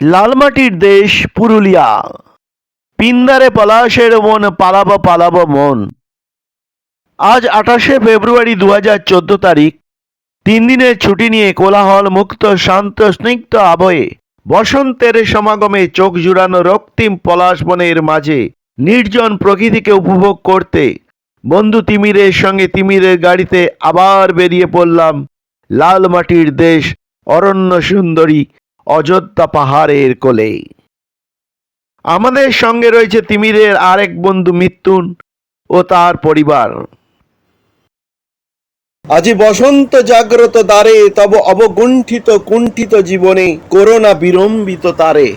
লালমাটির দেশ পুরুলিয়া। পিন্দারে পলাশের মন, পালাব পালাব মন। আজ আঠাশে ফেব্রুয়ারি দু হাজার চোদ্দ তারিখ। তিন দিনের ছুটি নিয়ে কোলাহল, মুক্ত, শান্ত, স্নিগ্ধ আবহে। বসন্তের সমাগমে চোখ জুড়ানো রক্তিম পলাশ বনের মাঝে নির্জন প্রকৃতিকে উপভোগ করতে বন্ধু তিমিরের সঙ্গে তিমিরের গাড়িতে আবার বেরিয়ে পড়লাম লাল মাটির দেশ অরণ্য সুন্দরী অযোধ্যা পাহাড়ের কোলে। আমাদের সঙ্গে রয়েছে তিমিরের আরেক বন্ধু মিত্যুন ও তার পরিবার। আজি বসন্ত জাগ্রত দ্বারে, তব অবগুণ্ঠিত কুণ্ঠিত জীবনে করোনা বিলম্বিত তারে।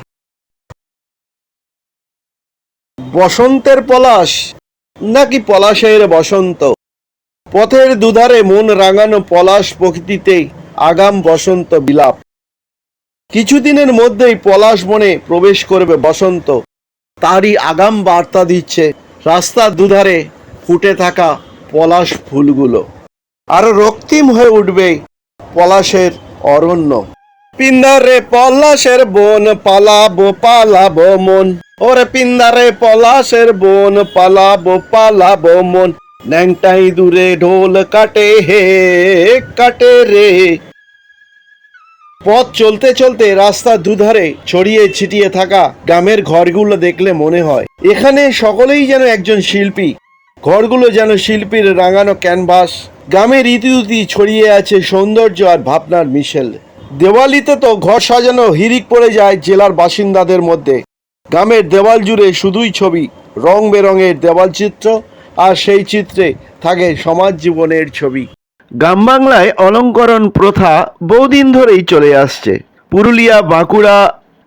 বসন্তের পলাশ নাকি পলাশের বসন্ত? পথের দুধারে মন রাঙানো পলাশ প্রকৃতিতে আগাম বসন্ত বিলাপ। কিছুদিনের মধ্যেই পলাশ বনে প্রবেশ করবে বসন্ত। তারই আগাম বার্তা দিচ্ছে রাস্তার দুধারে ফুটে থাকা পলাশ ফুলগুলো। আরও রক্তিম হয়ে উঠবে পলাশের অরণ্য। পিন্দারে পলাশের বন পালাবো পালাবো মন। ওরে পিন্দারে পলাশের বন পালাবো পালাবো মন। ন্যাংটাই দূরে ঢোল কাটে হে, কাটে রে। পথ চলতে চলতে রাস্তার দুধারে ছড়িয়ে ছিটিয়ে থাকা গ্রামের ঘরগুলো দেখলে মনে হয়, এখানে সকলেই যেন একজন শিল্পী। ঘরগুলো যেন শিল্পীর রাঙানো ক্যানভাস গ্রামের ইতিউতি ছড়িয়ে আছে সৌন্দর্য আর ভাবনার মিশেল। দেওয়ালিতে তো ঘর সাজানো হিরিক পড়ে যায় জেলার বাসিন্দাদের মধ্যে। গ্রামের দেওয়াল জুড়ে শুধুই ছবি, রং বেরঙের দেওয়াল চিত্র, আর সেই চিত্রে থাকে সমাজ জীবনের ছবি। গ্রাম বাংলায় অলঙ্করণ প্রথা বহুদিন ধরেই চলে আসছে। পুরুলিয়া, বাঁকুড়া,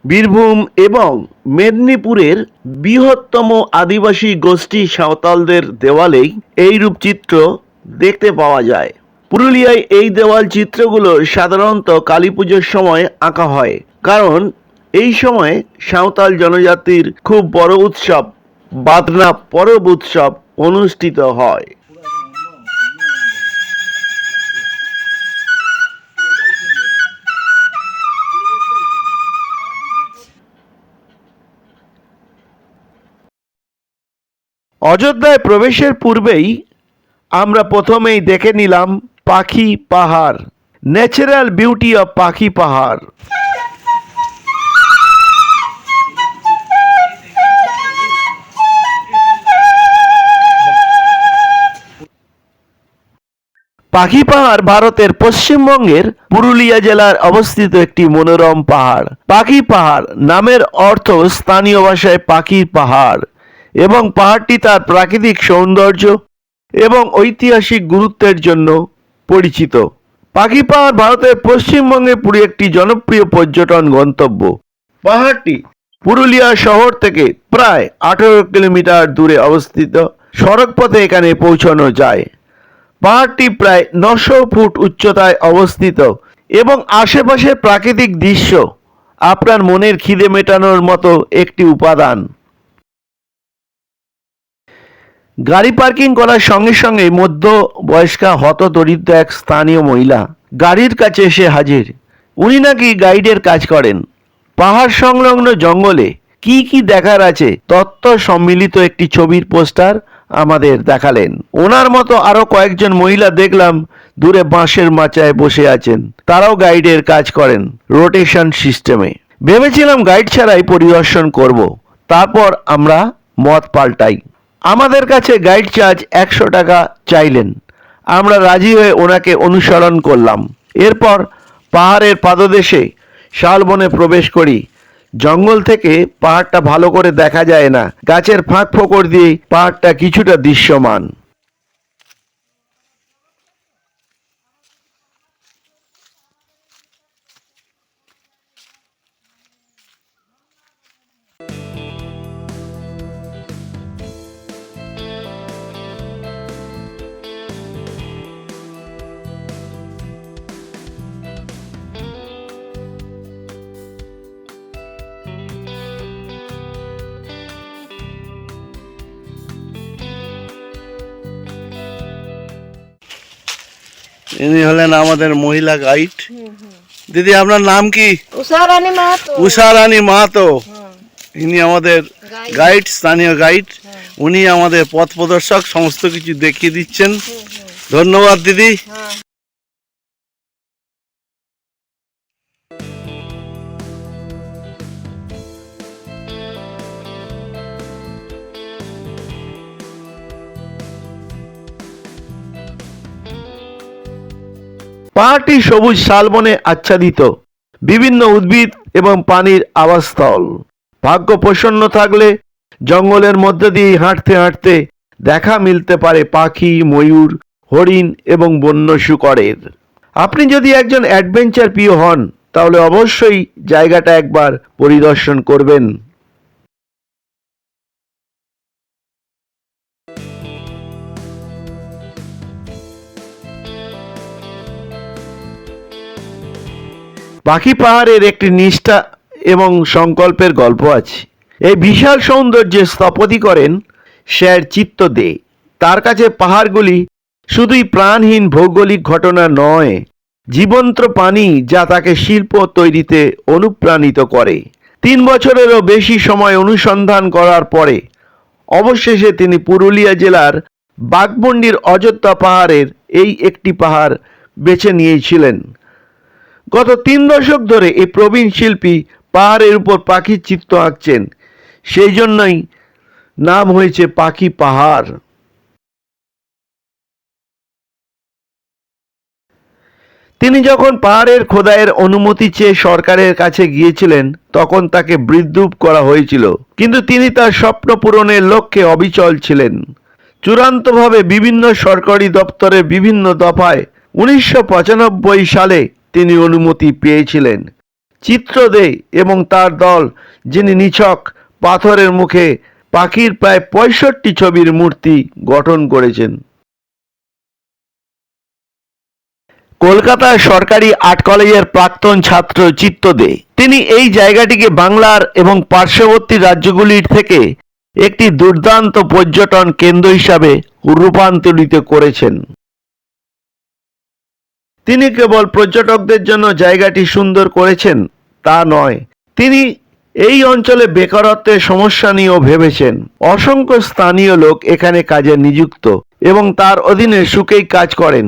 বীরভূম এবং মেদিনীপুরের বৃহত্তম আদিবাসী গোষ্ঠী সাঁওতালদের দেওয়ালেই এই রূপচিত্র দেখতে পাওয়া যায়। পুরুলিয়ায় এই দেওয়াল চিত্রগুলো সাধারণত কালী পুজোর সময় আঁকা হয়, কারণ এই সময় সাঁওতাল জনজাতির খুব বড় উৎসব, বাদনা পরব উৎসব অনুষ্ঠিত হয়। অযোধ্যায় প্রবেশের পূর্বেই আমরা প্রথমেই দেখে নিলাম পাখি পাহাড় ন্যাচারাল বিউটি অফ পাখি পাহাড়। পাখি পাহাড় ভারতের পশ্চিমবঙ্গের পুরুলিয়া জেলার অবস্থিত একটি মনোরম পাহাড়। পাখি পাহাড় নামের অর্থ স্থানীয় ভাষায় পাখির পাহাড়। এবং পাহাড়টি তার প্রাকৃতিক সৌন্দর্য এবং ঐতিহাসিক গুরুত্বের জন্য পরিচিত। পাখি পাহাড় ভারতের পশ্চিমবঙ্গে পুরী একটি জনপ্রিয় পর্যটন গন্তব্য। পাহাড়টি পুরুলিয়া শহর থেকে প্রায় আঠেরো কিলোমিটার দূরে অবস্থিত। সড়ক পথে এখানে পৌঁছানো যায়। পাহাড়টি প্রায় নশো ফুট উচ্চতায় অবস্থিত এবং আশেপাশের প্রাকৃতিক দৃশ্য আপনার মনের খিদে মেটানোর মতো একটি উপাদান। গাড়ি পার্কিং করার সঙ্গে সঙ্গে মধ্য বয়স্কা হত দরিদ্র এক স্থানীয় মহিলা। গাড়ির কাছে এসে হাজির। উনি নাকি গাইডের কাজ করেন। পাহাড় সংলগ্ন জঙ্গলে কি কি দেখার আছে তত্ত্ব সম্মিলিত একটি ছবির পোস্টার আমাদের দেখালেন। ওনার মতো আরও কয়েকজন মহিলা দেখলাম দূরে বাঁশের মাচায় বসে আছেন। তারাও গাইডের কাজ করেন রোটেশন সিস্টেমে। ভেবেছিলাম গাইড ছাড়াই পরিদর্শন করব। তারপর আমরা মত পাল্টাই। আমাদের কাছে গাইড চার্জ একশো টাকা চাইলেন। আমরা রাজি হয়ে ওনাকে অনুসরণ করলাম। এরপর পাহাড়ের পাদদেশে শালবনে প্রবেশ করি। জঙ্গল থেকে পাহাড়টা ভালো করে দেখা যায় না। গাছের ফাঁক ফোকর দিয়ে পাহাড়টা কিছুটা দৃশ্যমান। ইনি হলেন আমাদের মহিলা গাইড। দিদি আপনার নাম কি? উষারানী মাহাতো। উষা রানী মাহাতো ইনি আমাদের গাইড। স্থানীয় গাইড। হ্যাঁ। উনি আমাদের পথ প্রদর্শক সমস্ত কিছু দেখিয়ে দিচ্ছেন। হুম, ধন্যবাদ দিদি। পাহাড়টি সবুজ শালবনে আচ্ছাদিত, বিভিন্ন উদ্ভিদ এবং পানির আবাসস্থল। ভাগ্য প্রসন্ন থাকলে জঙ্গলের মধ্যে দিয়ে হাঁটতে হাঁটতে দেখা মিলতে পারে পাখি, ময়ূর, হরিণ এবং বন্য শুকরের আপনি যদি একজন অ্যাডভেঞ্চার প্রিয় হন, তাহলে অবশ্যই জায়গাটা একবার পরিদর্শন করবেন। পাখি পাহাড়ের একটি নিষ্ঠা এবং সংকল্পের গল্প আছে। এই বিশাল সৌন্দর্যে স্থপতি করেন শের চিত্ত দে। তার কাছে পাহাড়গুলি শুধুই প্রাণহীন ভৌগোলিক ঘটনা নয়, জীবন্ত পানি যা তাকে শিল্প তৈরিতে অনুপ্রাণিত করে। তিন বছরেরও বেশি সময় অনুসন্ধান করার পরে অবশেষে তিনি পুরুলিয়া জেলার বাঘমন্ডির অযোধ্যা পাহাড়ের এই একটি পাহাড় বেছে নিয়েছিলেন। গত তিন দশক ধরে এই প্রবীণ শিল্পী পাহাড়ের উপর পাখির চিত্র আঁকছেন। সেই জন্যই নাম হয়েছে পাখি পাহাড়। তিনি যখন পাহাড়ের খোদায়ের অনুমতি চেয়ে সরকারের কাছে গিয়েছিলেন, তখন তাকে বৃদ্ধুপ করা হয়েছিল। কিন্তু তিনি তার স্বপ্ন পূরণের লক্ষ্যে অবিচল ছিলেন। চূড়ান্তভাবে বিভিন্ন সরকারি দপ্তরের বিভিন্ন দফায় উনিশশো পঁচানব্বই সালে তিনি অনুমতি পেয়েছিলেন। চিত্র দে এবং তার দল, যিনি নিছক, পাথরের মুখে পাখির প্রায় পঁয়ষট্টি ছবির মূর্তি গঠন করেছেন। কলকাতার সরকারি আর্ট কলেজের প্রাক্তন ছাত্র চিত্ত দে তিনি এই জায়গাটিকে বাংলার এবং পার্শ্ববর্তী রাজ্যগুলির থেকে একটি দুর্দান্ত পর্যটন কেন্দ্র হিসাবে রূপান্তরিত করেছেন। তিনি কেবল পর্যটকদের জন্য জায়গাটি সুন্দর করেছেন, তা নয়। তিনি এই অঞ্চলে বেকারত্বের সমস্যা নিয়েও ভেবেছেন। অসংখ্য স্থানীয় লোক এখানে কাজে নিযুক্ত এবং তার অধীনে সুখেই কাজ করেন।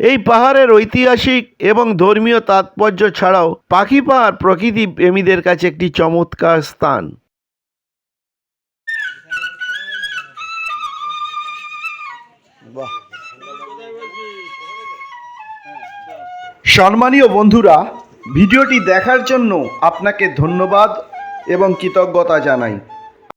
এই পাহাড়ের ঐতিহাসিক এবং ধর্মীয় তাৎপর্য ছাড়াও পাখি পাহাড় প্রকৃতি প্রেমীদের কাছে একটি চমৎকার স্থান। সম্মানীয় বন্ধুরা ভিডিওটি দেখার জন্য আপনাকে ধন্যবাদ এবং কৃতজ্ঞতা জানাই।